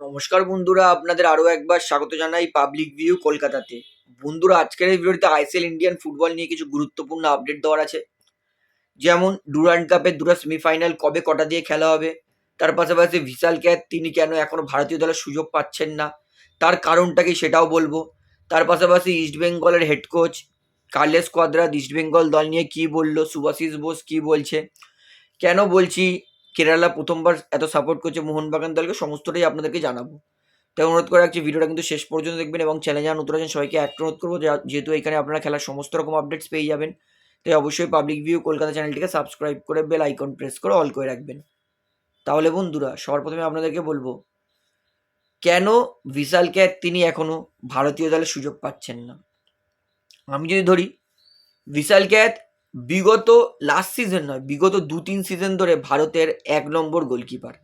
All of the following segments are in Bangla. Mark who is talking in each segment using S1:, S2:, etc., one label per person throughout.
S1: নমস্কার বন্ধুরা, আপনাদের আরও একবার স্বাগত জানাই পাবলিক ভিউ কলকাতাতে। বন্ধুরা, আজকের এই ভিডিওতে আইসিএল ইন্ডিয়ান ফুটবল নিয়ে কিছু গুরুত্বপূর্ণ আপডেট দেওয়ার আছে। যেমন ডুরান্ড কাপের দুটো সেমিফাইনাল কবে কটা দিয়ে খেলা হবে? তার পাশাপাশি ভিশাল ক্যাথ তিনি কেন এখনও ভারতীয় দলের সুযোগ পাচ্ছেন না? তার কারণটা কি সেটাও বলব। তার পাশাপাশি ইস্টবেঙ্গলের head coach Carles Cuadrat East Bengal দল নিয়ে কী বলল? সুভাশিস বোস কী বলছে? কেন বলছি? কেরালা প্রথমবার এত সাপোর্ট করছে মোহনবাগান দলকে, সমস্তটাই আপনাদেরকে জানাব। তাই অনুরোধ করে রাখছি, ভিডিওটা কিন্তু শেষ পর্যন্ত দেখবেন এবং চ্যানেল যারা নতুন আছেন, সবাইকে একটা অনুরোধ করব যেহেতু এখানে আপনারা খেলার সমস্ত রকম আপডেটস পেয়ে যাবেন, তাই অবশ্যই পাবলিক ভিউ কলকাতা চ্যানেলটিকে সাবস্ক্রাইব করে বেল আইকন প্রেস করে অল করে রাখবেন। তাহলে বন্ধুরা, সবার প্রথমে আপনাদেরকে বলব, কেন ভিশাল ক্যাট তিনি এখনও ভারতীয় দলে সুযোগ পাচ্ছেন না? আমি যদি ধরি ভিশাল ক্যাথ বিগত লাস্ট সিজন নয়, বিগত দু তিন সিজন ধরে ভারতের এক নম্বর গোলকিপার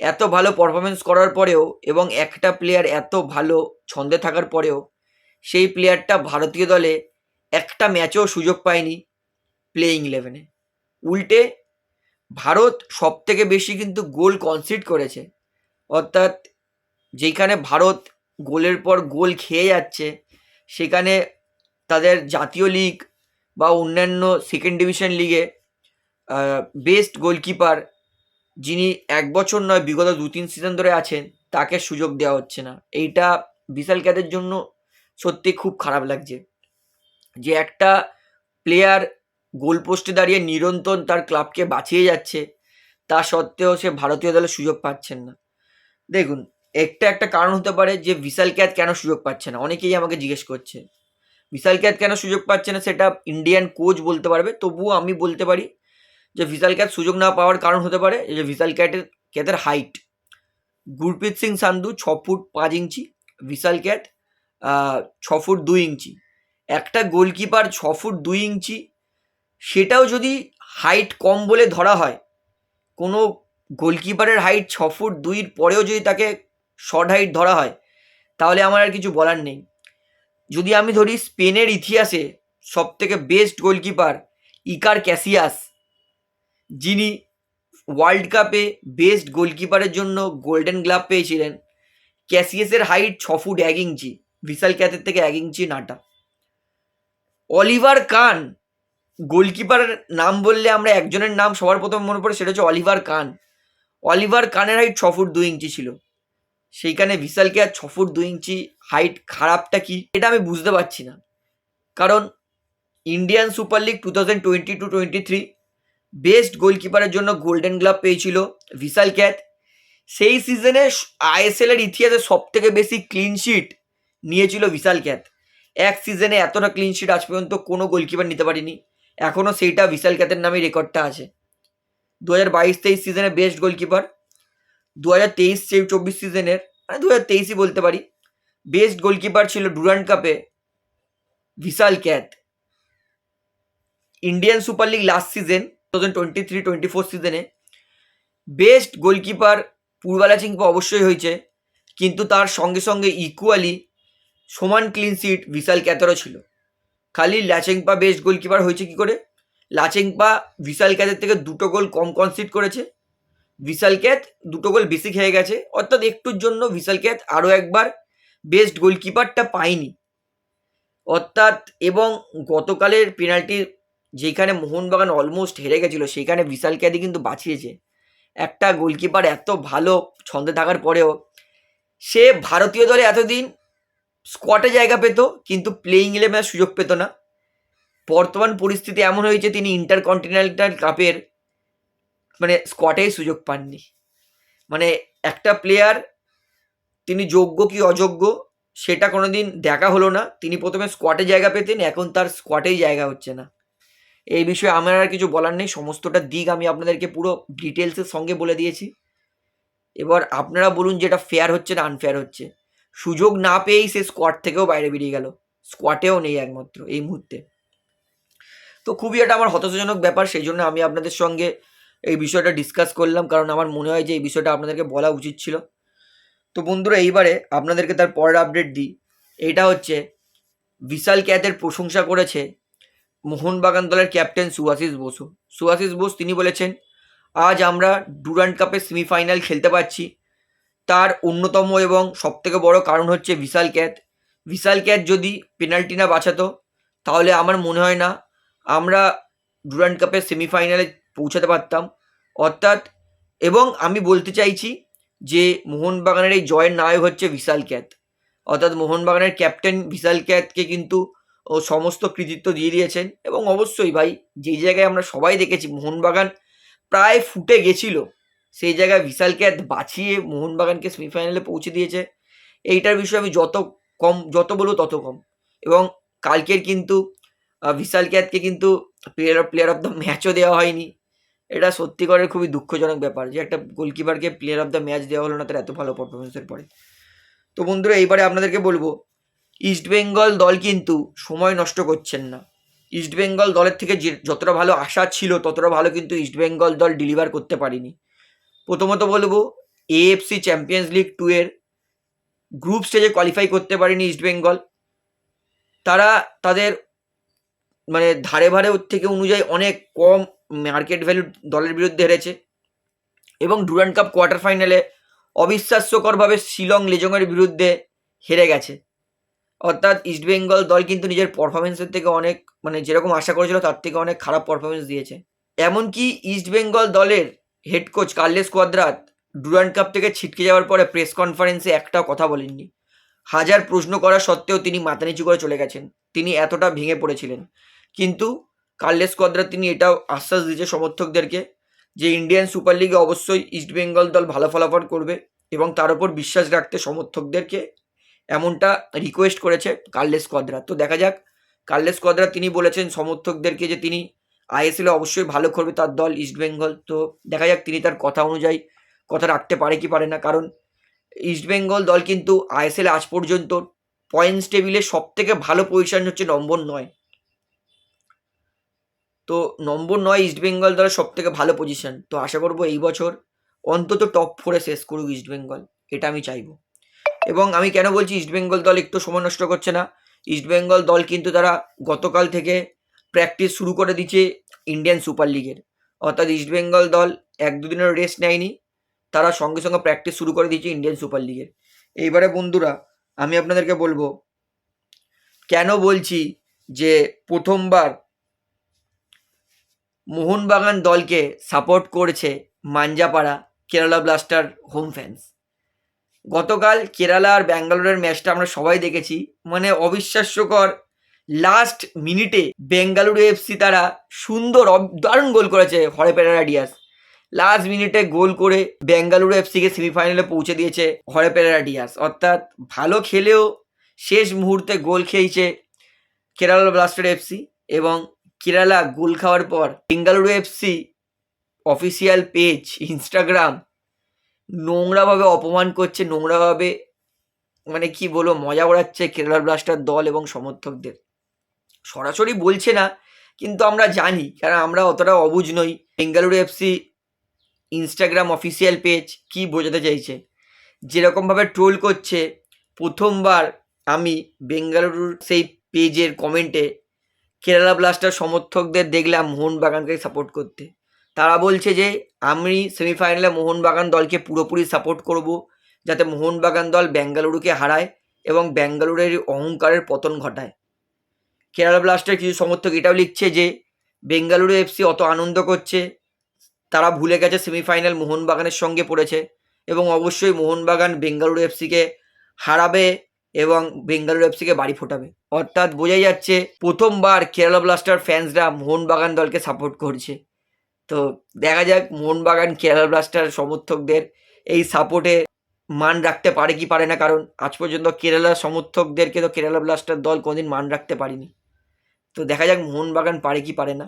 S1: এত ভালো পারফরমেন্স করার পরেও এবং একটা প্লেয়ার এত ভালো ছন্দে থাকার পরেও সেই প্লেয়ারটা ভারতীয় দলে একটা ম্যাচেও সুযোগ পায়নি প্লেয়িং ইলেভেনে উল্টে ভারত সব থেকে বেশি কিন্তু গোল কনসিড করেছে। অর্থাৎ যেখানে ভারত গোলের পর গোল খেয়ে যাচ্ছে, সেখানে তাদের জাতীয় লিগ বা অন্যান্য সেকেন্ড ডিভিশন লিগে বেস্ট গোলকিপার যিনি এক বছর নয়, বিগত দু তিন সিজন ধরে আছেন, তাকে সুযোগ দেওয়া হচ্ছে না। এইটা বিশাল ক্যাদের জন্য সত্যি খুব খারাপ লাগছে। যে একটা প্লেয়ার গোল পোস্টে দাঁড়িয়ে নিরন্তর তার ক্লাবকে বাঁচিয়ে যাচ্ছে, তা সত্ত্বেও সে ভারতীয় দলে সুযোগ পাচ্ছেন না। দেখুন, একটা একটা কারণ হতে পারে যে বিশাল ক্যাত কেন সুযোগ পাচ্ছে না। অনেকেই আমাকে জিজ্ঞেস করছে। বিশাল ক্যাথ কেন সুযোগ পাচ্ছে না সেটা ইন্ডিয়ান কোচ বলতে পারবে। তবুও আমি বলতে পারি যে ভিশাল ক্যাথ সুযোগ না পাওয়ার কারণ হতে পারে যে ভিশাল ক্যাটের ক্যাথের হাইট গুরপ্রীত সিং সান্ধু ছ ফুট পাঁচ ইঞ্চি বিশাল ক্যাথ ছ ফুট দুই ইঞ্চি। একটা গোলকিপার ছ ফুট দুই ইঞ্চি, সেটাও যদি হাইট কম বলে ধরা হয়, কোনো গোলকিপারের হাইট ছ ফুট দুইয়ের পরেও যদি তাকে শর্ট হাইট ধরা হয়, তাহলে আমার আর কিছু বলার নেই। যদি আমি ধরি স্পেনের ইতিহাসে সব থেকে বেস্ট গোলকিপার ইকার ক্যাসিয়াস, যিনি ওয়ার্ল্ড কাপে বেস্ট গোলকিপারের জন্য গোল্ডেন গ্লাভ পেয়েছিলেন, ক্যাসিয়াসের হাইট ছ ফুট এক ইঞ্চি বিশাল ক্যাথের থেকে এক ইঞ্চি নাটা। অলিভার কান গোলকিপারের নাম বললে আমরা একজনের নাম সবার প্রথম মনে পড়ে, সেটা হচ্ছে অলিভার কান অলিভার কানের হাইট ছ ফুট দুই ইঞ্চি ছিল। সেইখানে বিশালকে আর ছ ফুট ইঞ্চি হাইট খারাপটা কি? এটা আমি বুঝতে পারছি না। কারণ Indian super league two thousand twenty two twenty three best গোলকিপারের জন্য গোল্ডেন গ্লাভ পেয়েছিল ভিশাল ক্যাথ সেই সিজনে আইএসএল এর ইতিহাসে সব থেকে বেশি ক্লিন শিট নিয়েছিল বিশাল ক্যাথ এক সিজনে এতটা ক্লিন শিট আজ পর্যন্ত কোনো গোলকিপার নিতে পারিনি। এখনও সেইটা ভিশাল ক্যাথের নামে রেকর্ডটা আছে। দু হাজার বাইশ তেইশ সিজনে বেস্ট গোলকিপার দু হাজার তেইশ চব্বিশ সিজনের মানে দু হাজার তেইশই বলতে পারি বেস্ট গোলকিপার ছিল ডুরান্ড কাপে Vishal Kaith. Indian super league last season two thousand twenty three twenty four সিজনে বেস্ট গোলকিপার পূর্বালা চিংপা অবশ্যই হয়েছে, কিন্তু তার সঙ্গে সঙ্গে ইকুয়ালি সমান ক্লিন সিট ভিশাল ক্যাথেরও ছিল। খালি ল্যাচেংপা বেস্ট গোলকিপার হয়েছে কি করে? লাচেংপা ভিশাল ক্যাথের থেকে দুটো গোল কম কনসিড করেছে ভিশাল ক্যাথ দুটো গোল বেশি খেয়ে গেছে। অর্থাৎ একটুর জন্য ভিশাল ক্যাথ আরও একবার বেস্ট গোলকিপারটা পায়নি। অর্থাৎ এবং গতকালের পেনাল্টি যেখানে মোহনবাগান অলমোস্ট হেরে গেছিল সেখানে বিশাল ক্যাদি কিন্তু বাঁচিয়েছে। একটা গোলকিপার এত ভালো ছন্দে থাকার পরেও সে ভারতীয় দলে এতদিন স্কোয়াডে জায়গা পেত, কিন্তু প্লেইং ইলেভেনের সুযোগ পেত না। বর্তমান পরিস্থিতি এমন হয়েছে, তিনি ইন্টারকন্টিনেন্টাল কাপের মানে স্কোয়াডেই সুযোগ পাননি। মানে একটা প্লেয়ার তিনি যোগ্য কি অযোগ্য, সেটা কোনো দিন দেখা হলো না। তিনি প্রথমে স্কোয়াডে জায়গা পেতেন, এখন তার স্কোয়াডেই জায়গা হচ্ছে না। এই বিষয়ে আমার আর কিছু বলার নেই, সমস্তটা দিক আমি আপনাদেরকে পুরো ডিটেলসের সঙ্গে বলে দিয়েছি। এবার আপনারা বলুন যেটা ফেয়ার হচ্ছে না আনফেয়ার হচ্ছে। সুযোগ না পেয়েই সে স্কোয়াড থেকেও বাইরে বেরিয়ে গেল। স্কোয়াডেও নেই একমাত্র এই মুহূর্তে। তো খুবই এটা আমার হতাশাজনক ব্যাপার, সেই জন্য আমি আপনাদের সঙ্গে এই বিষয়টা ডিসকাস করলাম, কারণ আমার মনে হয় যে এই বিষয়টা আপনাদেরকে বলা উচিত ছিল। তো বন্ধুরা, এইবারে আপনাদেরকে তার পরের আপডেট দিই। এটা হচ্ছে, বিশাল ক্যাতের প্রশংসা করেছে মোহনবাগান দলের ক্যাপ্টেন সুভাশিস বসু। সুভাশিস বোস, তিনি বলেছেন, আজ আমরা ডুরান্ড কাপের সেমিফাইনাল খেলতে পারছি। তার অন্যতম এবং সবথেকে বড় কারণ হচ্ছে বিশাল ক্যাথ বিশাল ক্যাথ যদি পেনাল্টি না বাঁচাতো, তাহলে আমার মনে হয় না, আমরা ডুরান্ড কাপের সেমিফাইনালে পৌঁছাতে পারতাম। অর্থাৎ, এবং আমি বলতে চাইছি যে মোহনবাগানের এই জয়ের নায়ক হচ্ছে বিশাল ক্যাথ। অর্থাৎ মোহনবাগানের ক্যাপ্টেন বিশাল ক্যাথকে কিন্তু ও সমস্ত কৃতিত্ব দিয়ে দিয়েছেন। এবং অবশ্যই ভাই যেই জায়গায় আমরা সবাই দেখেছি মোহনবাগান প্রায় ফুটে গেছিল, সেই জায়গায় বিশাল ক্যাথ বাঁচিয়ে মোহনবাগানকে সেমিফাইনালে পৌঁছে দিয়েছে। এইটার বিষয়ে আমি যত কম, যত বলব তত কম। এবং কালকের কিন্তু বিশাল ক্যাথকে কিন্তু player of player of the ম্যাচও দেওয়া হয়নি। এটা সত্যিকারের খুবই দুঃখজনক ব্যাপার যে একটা গোলকিপারকে প্লেয়ার অফ দ্য ম্যাচ দেওয়া হলো না তার এত ভালো পারফরমেন্সের পরে। তো বন্ধুরা, এইবারে আপনাদেরকে বলব ইস্টবেঙ্গল দল কিন্তু সময় নষ্ট করছেন না। ইস্টবেঙ্গল দলের থেকে যে যতটা ভালো আশা ছিল, ততটা ভালো কিন্তু ইস্টবেঙ্গল দল ডেলিভার করতে পারেনি। প্রথমত বলব এএফসি চ্যাম্পিয়ন্স লিগ টু এর গ্রুপ স্টেজে কোয়ালিফাই করতে পারেনি ইস্টবেঙ্গল তারা তাদের মানে ধারে ভারে থেকে অনুযায়ী অনেক কম মার্কেট ভ্যালু দলের বিরুদ্ধে হেরেছে। এবং ডুরান্ড কাপ কোয়ার্টার ফাইনালে অবিশ্বাস্যকরভাবে শিলং লেজংয়ের বিরুদ্ধে হেরে গেছে। অর্থাৎ ইস্টবেঙ্গল দল কিন্তু নিজের পারফরমেন্সের থেকে অনেক মানে যেরকম আশা করেছিল তার থেকে অনেক খারাপ পারফরমেন্স দিয়েছে। এমনকি ইস্টবেঙ্গল দলের head coach Carles Cuadrat Durand cup থেকে ছিটকে যাওয়ার পরে প্রেস কনফারেন্সে একটাও কথা বলেননি। হাজার প্রশ্ন করা সত্ত্বেও তিনি মাথা নিচু করে চলে গেছেন। তিনি এতটা ভেঙে পড়েছিলেন। কিন্তু কার্লেস কোয়াদ্রাত তিনি এটাও আশ্বাস দিয়েছে সমর্থকদেরকে যে ইন্ডিয়ান সুপার লিগে অবশ্যই ইস্টবেঙ্গল দল ভালো ফলাফল করবে এবং তার উপর বিশ্বাস রাখতে সমর্থকদেরকে এমনটা রিকোয়েস্ট করেছে কার্লেস কোয়াদ্রা তো দেখা যাক, কার্লেস কোয়াদ্রা তিনি বলেছেন সমর্থকদেরকে যে তিনি আইএসএলে অবশ্যই ভালো করবে তার দল ইস্টবেঙ্গল তো দেখা যাক তিনি তার কথা অনুযায়ী কথা রাখতে পারে কি পারে না। কারণ ইস্টবেঙ্গল দল কিন্তু আইএসএল আজ পর্যন্ত পয়েন্টস টেবিলে সব থেকে ভালো পজিশন হচ্ছে নম্বর নয়। তো নম্বর নয় ইস্টবেঙ্গল দলের সব থেকে ভালো পজিশন তো আশা করব এই বছর অন্তত টপ ফোরে শেষ করুক ইস্টবেঙ্গল এটা আমি চাইব। এবং আমি কেন বলছি ইস্টবেঙ্গল দল একটু সময় নষ্ট করছে না? ইস্টবেঙ্গল দল কিন্তু তারা গতকাল থেকে প্র্যাকটিস শুরু করে দিচ্ছে ইন্ডিয়ান সুপার লিগের অর্থাৎ ইস্টবেঙ্গল দল এক দুদিনের রেস্ট নেয়নি, তারা সঙ্গে সঙ্গে প্র্যাকটিস শুরু করে দিয়েছে ইন্ডিয়ান সুপার লিগের এইবারে বন্ধুরা, আমি আপনাদেরকে বলব, কেন বলছি যে প্রথমবার মোহনবাগান দলকে সাপোর্ট করেছে Manjappada Kerala blaster home fans গতকাল কেরালা আর ব্যাঙ্গালোরের ম্যাচটা আমরা সবাই দেখেছি। মানে অবিশ্বাস্যকর লাস্ট মিনিটে বেঙ্গালুরু এফসি তারা সুন্দর দারুণ গোল করেছে হরেপেরারা ডিয়াস লাস্ট মিনিটে গোল করে বেঙ্গালুরু এফসিকে সেমিফাইনালে পৌঁছে দিয়েছে হরেপেরারা ডিয়াস অর্থাৎ ভালো খেলেও শেষ মুহূর্তে গোল খেয়েছে কেরালা ব্লাস্টার এফসি এবং কেরালা গোল খাওয়ার পর Bengaluru FC official page Instagram নোংরাভাবে অপমান করছে, নোংরাভাবে মানে কি বলব, মজা ওড়াচ্ছে কেরালা ব্লাস্টার দল এবং সমর্থকদের। সরাসরি বলছে না, কিন্তু আমরা জানি, কারণ আমরা অতটা অবুঝ নই। Bengaluru FC Instagram official page কি বোঝাতে চাইছে? যেরকমভাবে ট্রোল করছে, প্রথমবার আমি বেঙ্গালুরুর সেই পেজের কমেন্টে কেরালা ব্লাস্টার সমর্থকদের দেখলাম মোহনবাগানকে সাপোর্ট করতে। তারা বলছে যে, আমি সেমিফাইনালে মোহনবাগান দলকে পুরোপুরি সাপোর্ট করব, যাতে মোহনবাগান দল বেঙ্গালুরুকে হারায় এবং বেঙ্গালুরের অহংকারের পতন ঘটায়। কেরালা ব্লাস্টের কিছু সমর্থক এটাও লিখছে যে, বেঙ্গালুরু এফসি অত আনন্দ করছে। তারা ভুলে গেছে সেমিফাইনাল মোহনবাগানের সঙ্গে পড়েছে এবং অবশ্যই মোহনবাগান বেঙ্গালুরু এফসিকে হারাবে এবং বেঙ্গালুরু এফসিকে বাড়ি ফোটাবে। অর্থাৎ বোঝাই যাচ্ছে প্রথমবার কেরালা ব্লাস্টার ফ্যান্সরা মোহনবাগান দলকে সাপোর্ট করছে। তো দেখা যাক মোহনবাগান কেরালা ব্লাস্টার সমর্থকদের এই সাপোর্টে মান রাখতে পারে কি পারে না, কারণ আজ পর্যন্ত কেরালা সমর্থকদেরকে তো কেরালা ব্লাস্টার দল কোনোদিন মান রাখতে পারেনি। তো দেখা যাক মোহনবাগান পারে কি পারে না।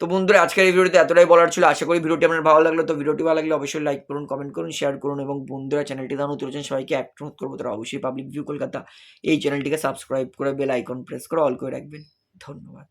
S1: তো বন্ধুরা, আজকের এই ভিডিওতে এতটাই বলার ছিল। আশা করি ভিডিওটি আপনার ভালো লাগল। তো ভিডিওটি ভালো লাগলে অবশ্যই লাইক করুন কমেন্ট করুন শেয়ার করুন এবং বন্ধুরা চ্যানেলটি দানো তুলেছেন সবাইকে অ্যাক্ট করব তারা অবশ্যই পাবলিক ভিউ কলকাতা এই চ্যানেলটিকে সাবস্ক্রাইব করে বেল আইকন প্রেস করে অল করে রাখবেন। ধন্যবাদ।